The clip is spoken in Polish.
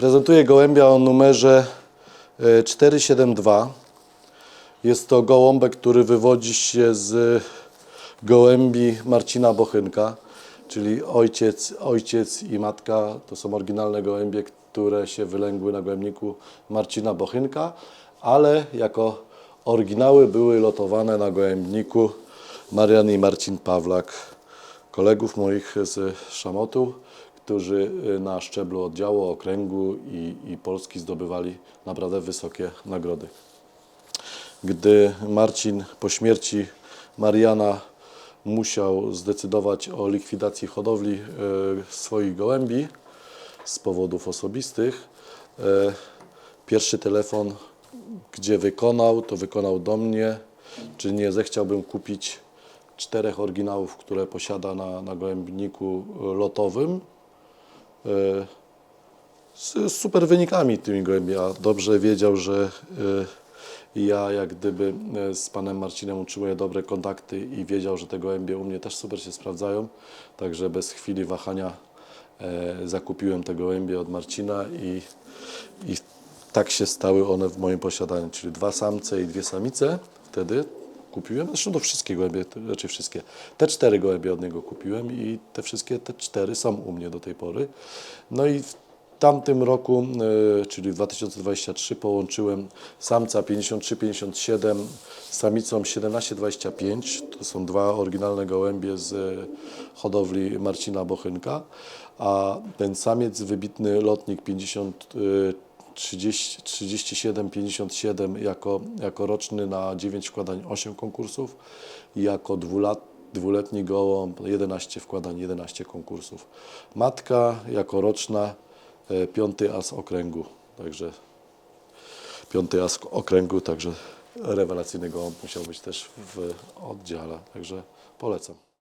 Prezentuję gołębia o numerze e, 472. Jest to gołąbek, który wywodzi się z gołębi Marcina Bochynka, czyli ojciec, ojciec i matka to są oryginalne gołębie, które się wylęgły na gołębniku Marcina Bochynka, ale jako oryginały były lotowane na gołębniku Marian i Marcin Pawlak, kolegów moich z Szamotu, którzy y, na szczeblu oddziału, okręgu i, i Polski zdobywali naprawdę wysokie nagrody. Gdy Marcin po śmierci Mariana musiał zdecydować o likwidacji hodowli e, swoich gołębi z powodów osobistych, e, pierwszy telefon, gdzie wykonał, to wykonał do mnie, czy nie zechciałbym kupić czterech oryginałów, które posiada na, na gołębniku lotowym z z super wynikami tymi gołębi, a dobrze wiedział, że y, ja jak gdyby y, z panem Marcinem utrzymuję dobre kontakty i wiedział, że te gołębie u mnie też super się sprawdzają, także bez chwili wahania zakupiłem te gołębie od Marcina i, i tak się stały one w moim posiadaniu, czyli dwa samce i dwie samice wtedy kupiłem, zresztą to wszystkie gołębie, raczej wszystkie. Te cztery gołębie od niego kupiłem i te wszystkie, te cztery są u mnie do tej pory. No i w tamtym roku, e, czyli w 2023 połączyłem samca 53-57 z samicą 17-25. To są dwa oryginalne gołębie z e, hodowli Marcina Bochynka, a ten samiec, wybitny lotnik 50 e, 30, 37, 57 jako, jako roczny na 9 wkładań 8 konkursów i jako dwulat, dwuletni gołąb 11 wkładań 11 konkursów. Matka jako roczna e, piąty as okręgu, także piąty as okręgu, także rewelacyjny gołąb musiał być też w oddziale, także polecam.